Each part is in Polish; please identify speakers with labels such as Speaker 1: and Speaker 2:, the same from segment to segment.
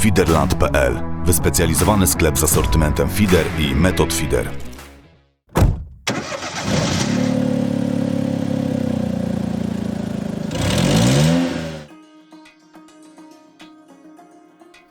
Speaker 1: Feederland.pl Wyspecjalizowany sklep z asortymentem feeder i metod feeder.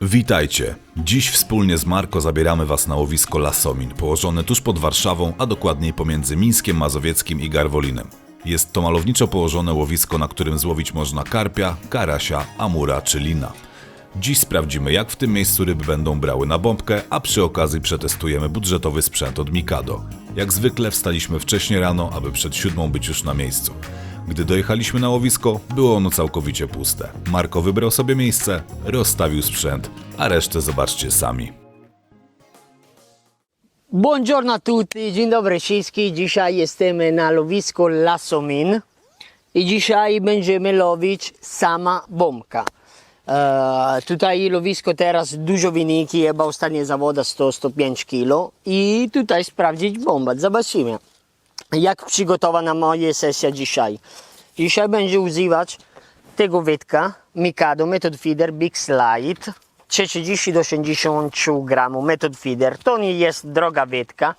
Speaker 1: Witajcie! Dziś wspólnie z Marko zabieramy Was na łowisko Lasomin, położone tuż pod Warszawą, a dokładniej pomiędzy Mińskiem Mazowieckim i Garwolinem. Jest to malowniczo położone łowisko, na którym złowić można karpia, karasia, amura czy lina. Dziś sprawdzimy, jak w tym miejscu ryby będą brały na bombkę, a przy okazji przetestujemy budżetowy sprzęt od Mikado. Jak zwykle wstaliśmy wcześnie rano, aby przed siódmą być już na miejscu. Gdy dojechaliśmy na łowisko, było ono całkowicie puste. Marko wybrał sobie miejsce, rozstawił sprzęt, a resztę zobaczcie sami.
Speaker 2: Buongiorno a tutti, dzień dobry wszystkim. Dzisiaj jesteśmy na lowisku Lasomin i dzisiaj będziemy lowić sama bombka. E, tutaj lowisko teraz dużo wyniki, chyba ostatnie zawoda 100-105 kg i tutaj sprawdzić bombę. Zobaczymy jak przygotowana moja sesja dzisiaj. Dzisiaj będzie używać tego wędka Mikado Method Feeder Big Slide 30 do 80 gramów Method Feeder. To nie jest droga wędka,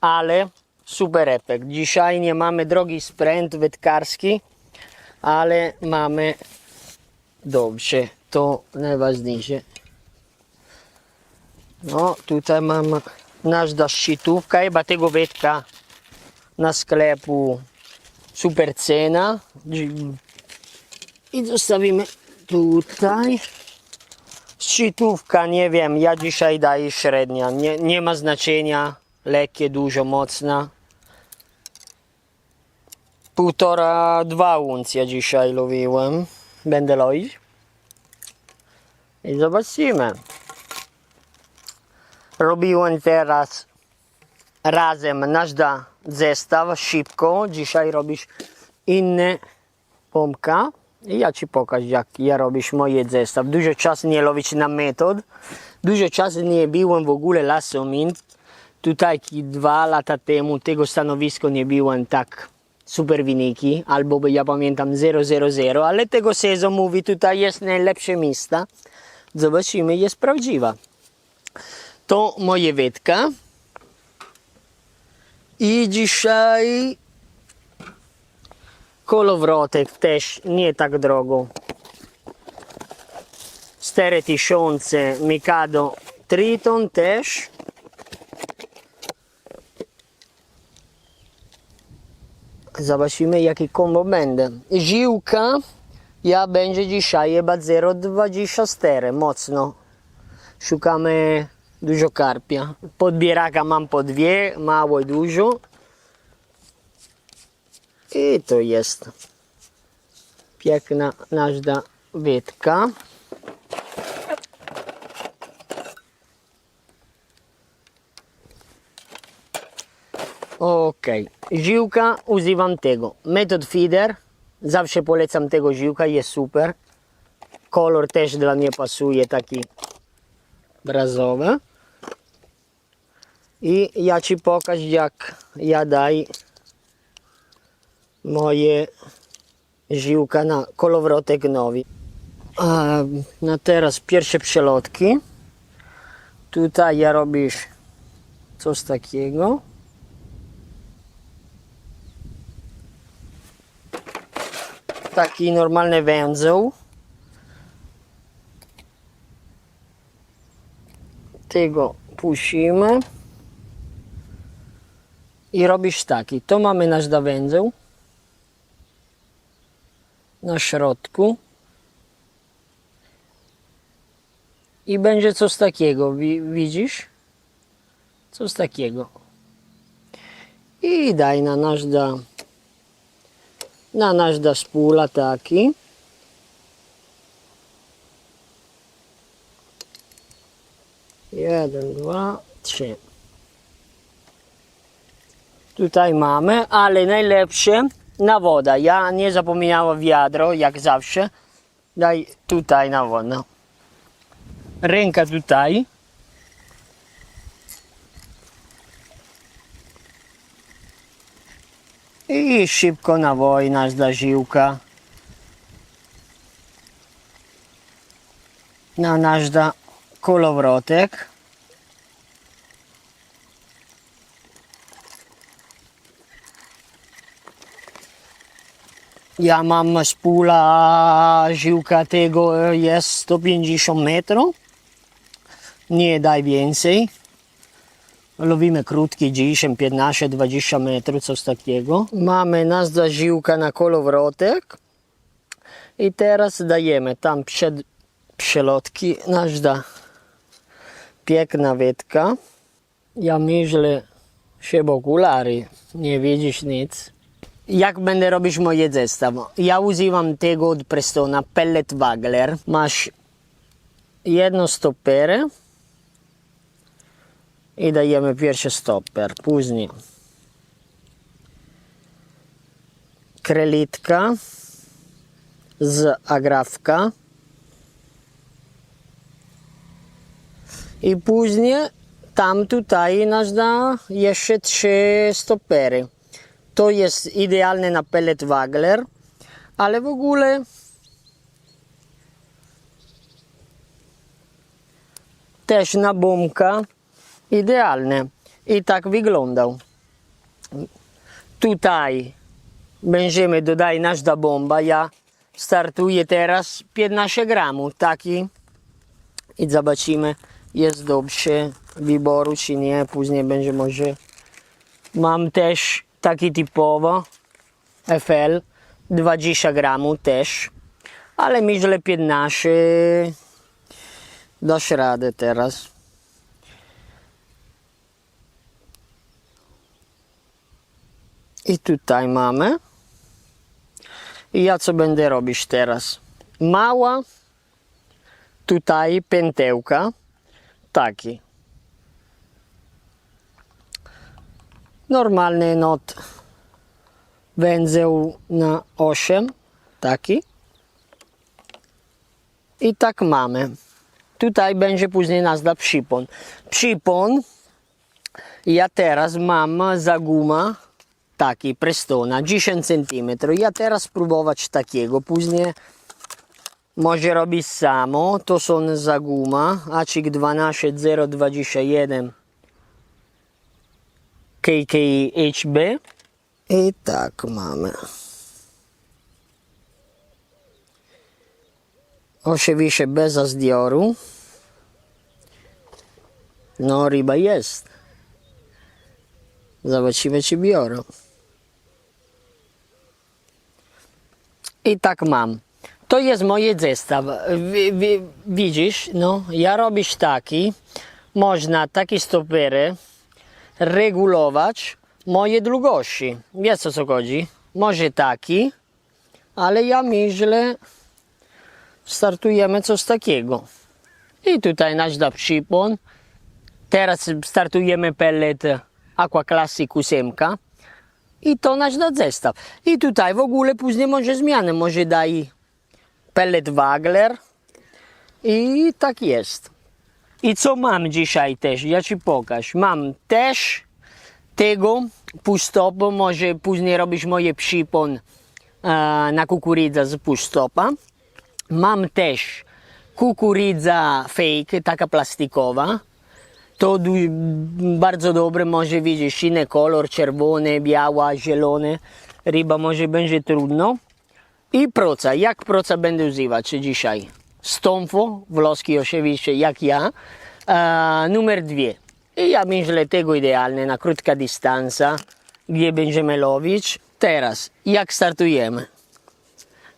Speaker 2: ale super efekt. Dzisiaj nie mamy drogi sprzęt wędkarski, ale mamy dobrze. To najważniejsze. No, tutaj mamy nasz szczytówka, chyba tego wędka na sklepu. Super cena. I zostawimy tutaj. Szczytówka, nie wiem, ja dzisiaj daję średnia, nie, nie ma znaczenia, lekkie, dużo, mocna. Półtora, dwa uncja dzisiaj lowiłem, będę lowić i zobaczymy robiłem teraz razem nasz zestaw szybko. Dzisiaj robisz inny pompka. I ja ci pokażę jak ja robisz moje zestaw. Dużo czasu nie robić na metod. Dużo czasu nie byłem w ogóle lasomin. Tutaj dwa lata temu tego stanowisko nie byłem tak super wyniki, albo ja pamiętam 000, ale tego sezonu mówi tutaj jest najlepsze miejsce. Zobaczymy, jest prawdziwa. To moje wędka. I dzisiaj kolowrotek też nie tak drogo. 4000 Mikado Triton też. Zobaczymy jaki kombo będzie. Żyłka ja będzie dzisiaj chyba 0,24 mocno. Szukamy dużo karpia. Podbieraka mam po dwie, mało i dużo. I to jest piękna nasza wędka. Ok, żyłka używam tego. Metod feeder, zawsze polecam tego żyłka, jest super. Kolor też dla mnie pasuje, taki brązowy. I ja ci pokażę jak ja daj moje żyłka na kolowrotek nowy. A na teraz pierwsze przelotki. Tutaj ja robisz coś takiego. Taki normalny węzeł. Tego pusimy. I robisz taki. To mamy nasz węzeł. Na środku. I będzie coś takiego. Wi- Widzisz? Coś takiego. I daj na nasz da na nasz da spula taki. Jeden, dwa, trzy. Tutaj mamy, ale najlepsze na woda. Ja nie zapomniałem wiadro, jak zawsze. Daj tutaj na wodę. Ręka tutaj. I szybko nawoi nas da żyłka. Na nasz da kołowrotek. Ja mam spula żyłka tego jest 150 metrów. Nie daj więcej. Lovimy krótki 10, 15, 20 metrów, coś takiego. Mamy nazwa żyłka na kołowrotek. I teraz dajemy tam przed przelotki nasz piękna wędka. Ja myślę, że okulary, nie widzisz nic. Jak będę robić moje zestaw? Ja używam tego od Prestona, pellet Wagler. Masz jedno stoperę i dajemy pierwszy stoper. Później krelitka z agrawka. I później tam tutaj nas da jeszcze trzy stopery. To jest idealne na pellet Wagler, ale w ogóle też na bombka idealne. I tak wyglądał. Tutaj będziemy dodać nasz da bomba. Ja startuję teraz 15 gramów taki i zobaczymy jest dobrze wyboru czy nie. Później będzie może. Mam też taki typowo FL 20 gramów też, ale myślę 15 dasz radę teraz. I tutaj mamy. I ja co będę robić teraz? Mała tutaj pętełka taki. Normalny not węzeł na 8 taki. I tak mamy. Tutaj będzie później nazwa przypon. Przypon ja teraz mam za guma taki Prestona 10 cm. Ja teraz spróbować takiego, później może robić samo. To są za guma ACIK 12021 KKHB. I tak mamy. Oczywiście bez zdioru. No ryba jest. Zobaczymy czy biorą. I tak mam. To jest moje zestaw. Wi- wi- Widzisz, no, ja robisz taki. Można takie stopery regulować moje długości. Wiesz o co chodzi? Może taki, ale ja myślę, startujemy coś takiego. I tutaj nasz da przypon. Teraz startujemy pellet Aqua Classic 8. I to nasz zestaw. I tutaj w ogóle później może zmiany. Może daj pellet Wagler. I tak jest. I co mam dzisiaj też? Ja ci pokażę. Mam też tego pustopu. Może później robisz moje przypon e, na kukurydza z pustopa. Mam też kukurydza fake, taka plastikowa. To bardzo dobre, może widzieć inny kolor, czerwony, biała, zielony. Ryba może będzie trudno. I proca. Jak proca będę używać dzisiaj? Stonfo, włoski oczywiście, jak ja. E, numer dwie. I ja myślę tego idealne na krótka dystansa, gdzie będziemy łowić. Teraz, jak startujemy?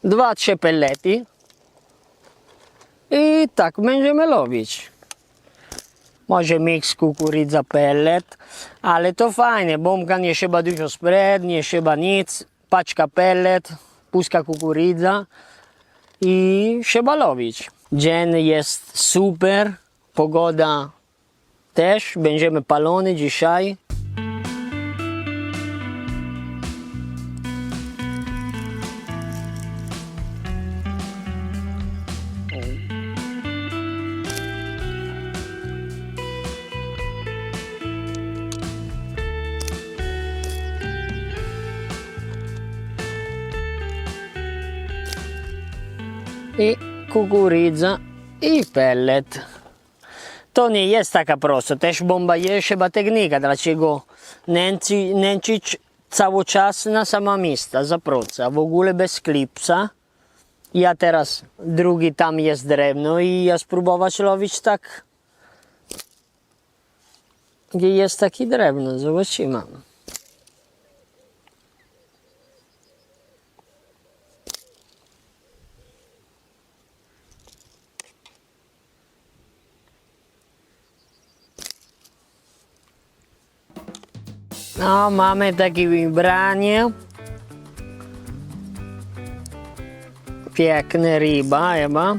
Speaker 2: Dwa, trzy pellety. I tak będziemy łowić. Może miks kukurydza pellet, ale to fajnie, bombka nie trzeba dużo spread, nie trzeba nic, paczka pellet, puska kukurydza i trzeba łowić. Dzień jest super, pogoda też, będziemy palony dzisiaj. I kukurydza i pellet. To nie jest taka prosta, też bomba jest chyba technika, dlaczego nęci, nęcić cały czas na sama miejsca, za proca, w ogóle bez klipsa. Ja teraz, drugi tam jest drewno i ja spróbować lowić tak, gdzie jest taki drewno, zobaczymy. No, mamy takie wybranie. Piękna ryba chyba.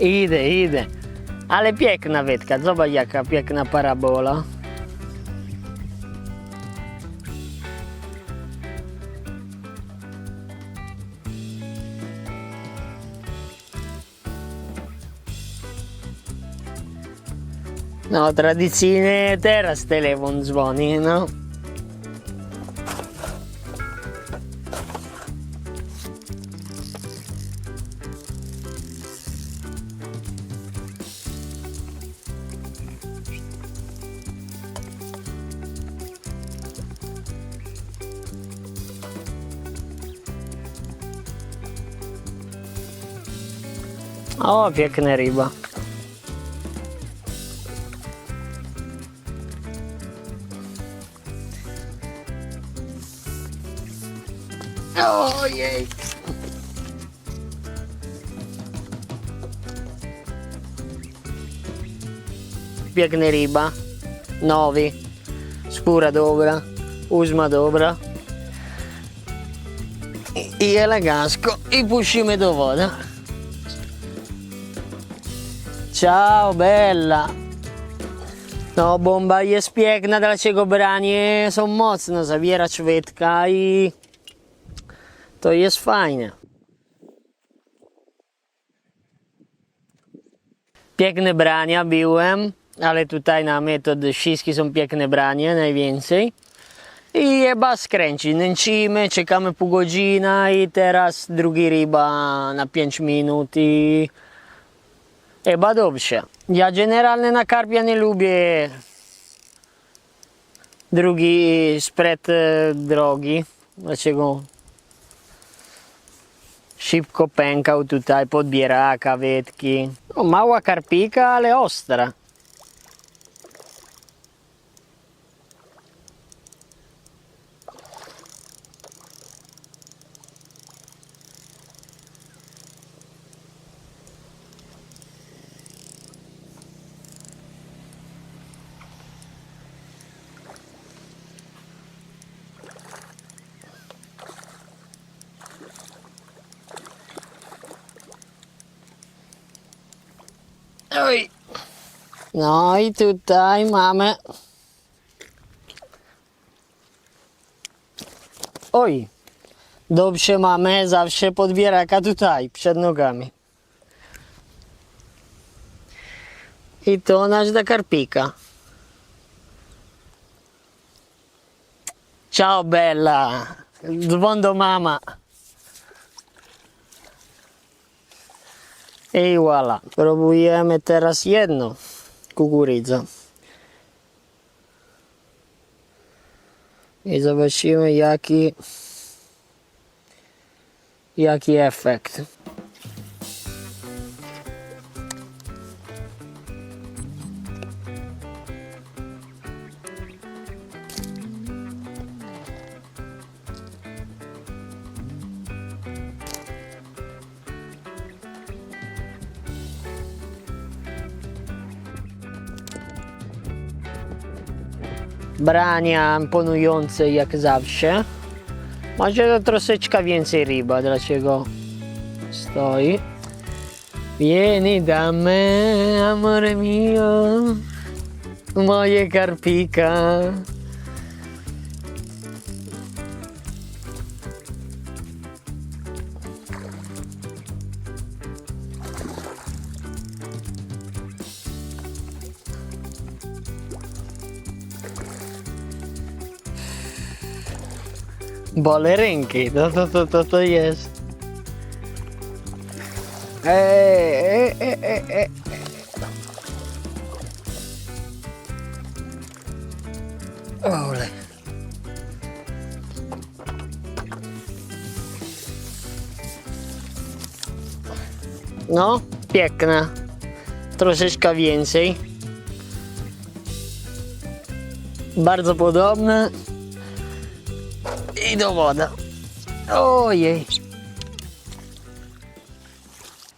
Speaker 2: Idę, idę. Ale piękna wędka, zobacz jaka piękna parabola. No, tradycyjnie teraz telefon dzwoni, no. O, piękna ryba. Piękna ryba. Nowy. Skóra dobra. Uzma dobra. I, i elegancko. I puścimy do wody. Ciao, bella. No, bomba jest piękna, dlaczego branie są mocne. Zawiera szwydka i to jest fajne. Piękne brania byłem, ale tutaj na metod wszystkie są piękne brania, najwięcej. I chyba skręci. Nęcimy, czekamy pół godziny i teraz drugi ryba na 5 minut i chyba dobrze. Ja generalnie na karpia nie lubię drugi spred e, drogi. Dlaczego szybko pękał tutaj, podbiera kawetki. No, mała karpika, ale ostra. Oj. No i tutaj mamy. Oj. Dobrze mamy zawsze podbieraka tutaj, przed nogami. I to nasz do karpika. Ciao bella. Dzwon do mama. I voila. Próbujemy teraz jedno kukurydzę. I zobaczymy jaki jaki efekt. Brania imponujące jak zawsze. Może troszeczkę więcej ryba, dlaczego stoi. Vieni da me, amore mio, moje karpika. Bole ręki, no to, to, to, to jest. Ej, ej, ej, ej, ej. Ole. No, piękna. Troszeczkę więcej. Bardzo podobne. I do woda. Ojej.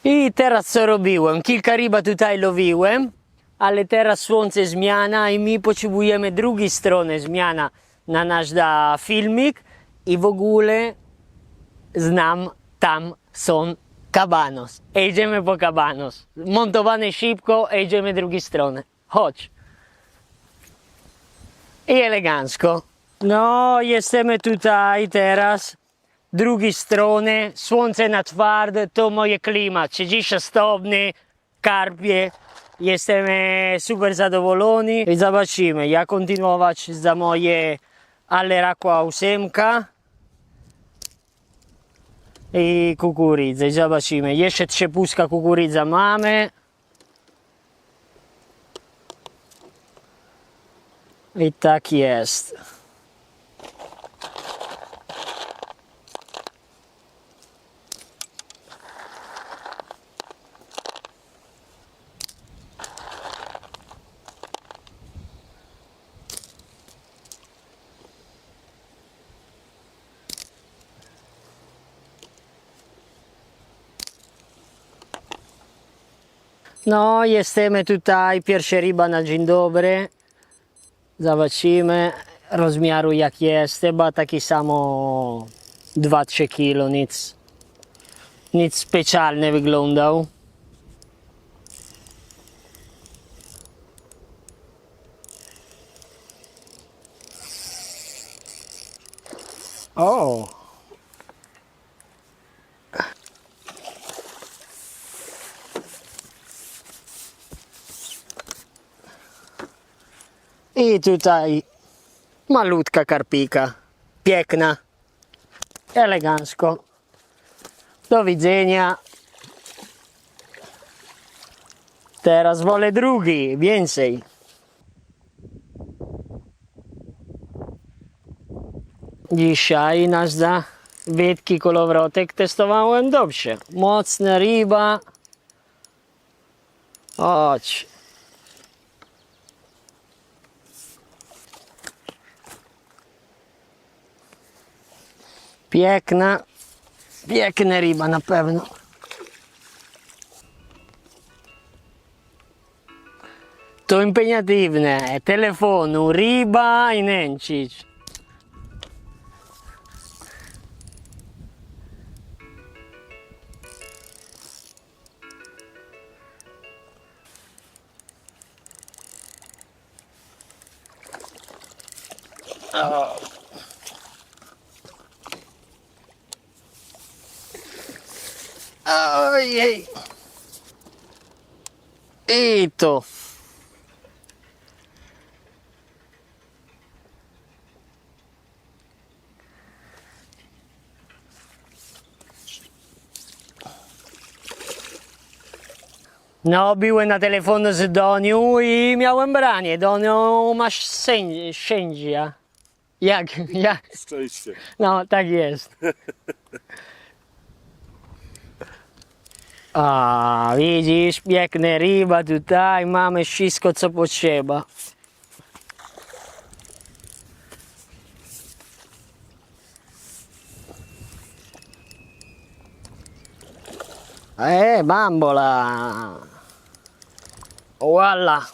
Speaker 2: I teraz co robiłem? Kilka ryba tutaj lowiłem, ale teraz słońce zmiana i my potrzebujemy drugiej strony zmiana na nasz da filmik i w ogóle znam tam są kabanos. Idziemy po kabanos. Montowane szybko, idziemy drugiej strony. Chodź. I elegancko. No, jesteśmy tutaj teraz. Drugiej strony, słońce na twarde, to moje klimat. 30 stopni, karpie. Jesteśmy super zadowoleni i zobaczymy, jak kontynuować za moje Alleraqua 8 i kukurydzę. Zobaczymy. Jeszcze trzy puszka kukurydza mamy. I tak jest. No, jesteśmy tutaj. Pierwsza ryba na dzień dobry. Zobaczymy rozmiaru jak jest. Chyba taki samo 2-3 kilo, nic, nic specjalnie wyglądał. O! I tutaj malutka karpika. Piękna. Elegancko. Do widzenia. Teraz wolę drugi, więcej. Dzisiaj nasz za wietki kolowrotek testowałem dobrze. Mocna ryba. Chodź. Piękna, piękna ryba na pewno. To impegnatywne, telefonu, ryba i nęcić. Ojej. I to. No, byłem na telefonu z Doniu i miałem branie. Doniu, masz sędzi- sędzia. Jak, jak?
Speaker 3: Szczęście.
Speaker 2: No, tak jest. A, widzisz, piękne ryba tutaj, mamy wszystko co potrzeba. E, bambola! Voila!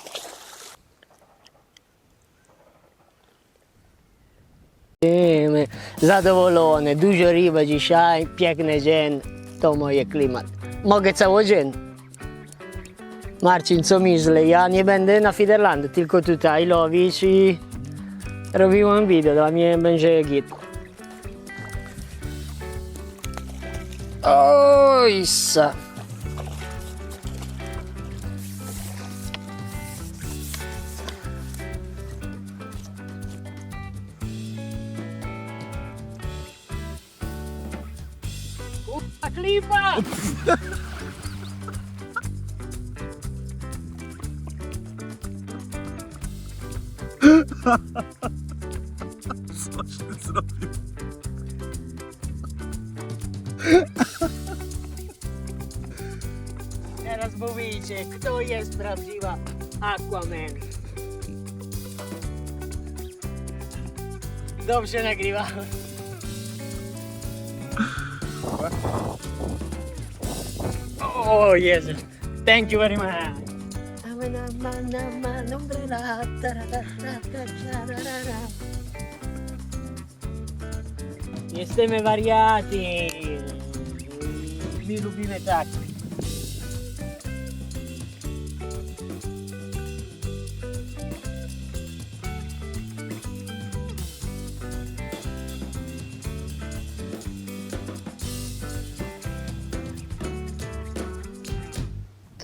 Speaker 2: Zadowolony, dużo ryba dzisiaj, piękny dzień, to moje klimat. Mogę cały dzień. Marcin, co myślę? Ja nie będę na Fiderlandy, tylko tutaj lowić i robiłem video, dla mnie będzie git. Oj, sa. Klipa!
Speaker 1: Coś ty zrobił?
Speaker 2: Teraz mówicie, kto jest prawdziwa Aquaman. Dobrze nagrywa. O Jezu. Thank you very much. Jesteśmy wariati. My lubimy tak.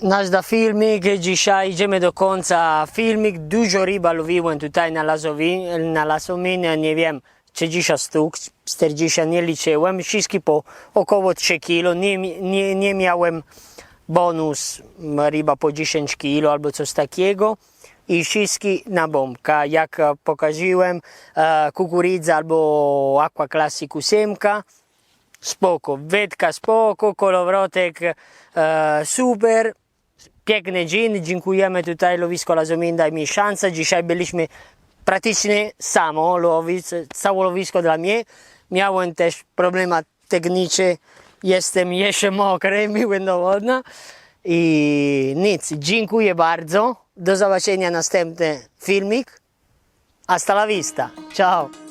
Speaker 2: Nasz da filmik, dzisiaj idziemy do końca. Filmik, dużo ryba lowiłem tutaj na Lazowi, na Lasominie, nie wiem, 30 sztuk, 40 nie liczyłem, wszystkie po około 3 kg, nie, nie, nie miałem bonus ryba po 10 kg albo coś takiego. I wszystkie na bombka, jak e, pokazałem, e, kukurydza albo aqua classic 8, spoko, wędka spoko, kolowrotek e, super, piękny dzień, dziękujemy tutaj Lowisko Lazomin, daj mi szansę, dzisiaj byliśmy praktycznie samo. Łowić, całe lowisko dla mnie, miałem też problemy techniczne, jestem jeszcze mokry, miły wodna i nic, dziękuję bardzo, do zobaczenia następny filmik, hasta la vista, ciao!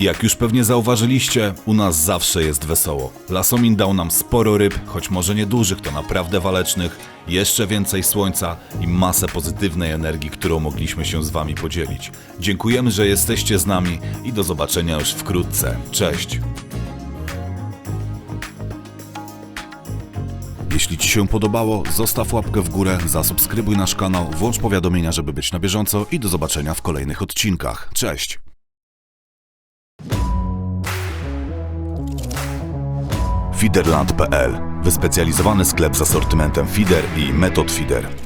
Speaker 1: Jak już pewnie zauważyliście, u nas zawsze jest wesoło. Lasomin dał nam sporo ryb, choć może nie dużych, to naprawdę walecznych, jeszcze więcej słońca i masę pozytywnej energii, którą mogliśmy się z Wami podzielić. Dziękujemy, że jesteście z nami i do zobaczenia już wkrótce. Cześć! Jeśli Ci się podobało, zostaw łapkę w górę, zasubskrybuj nasz kanał, włącz powiadomienia, żeby być na bieżąco i do zobaczenia w kolejnych odcinkach. Cześć! Feederland.pl Wyspecjalizowany sklep z asortymentem feeder i metod feeder.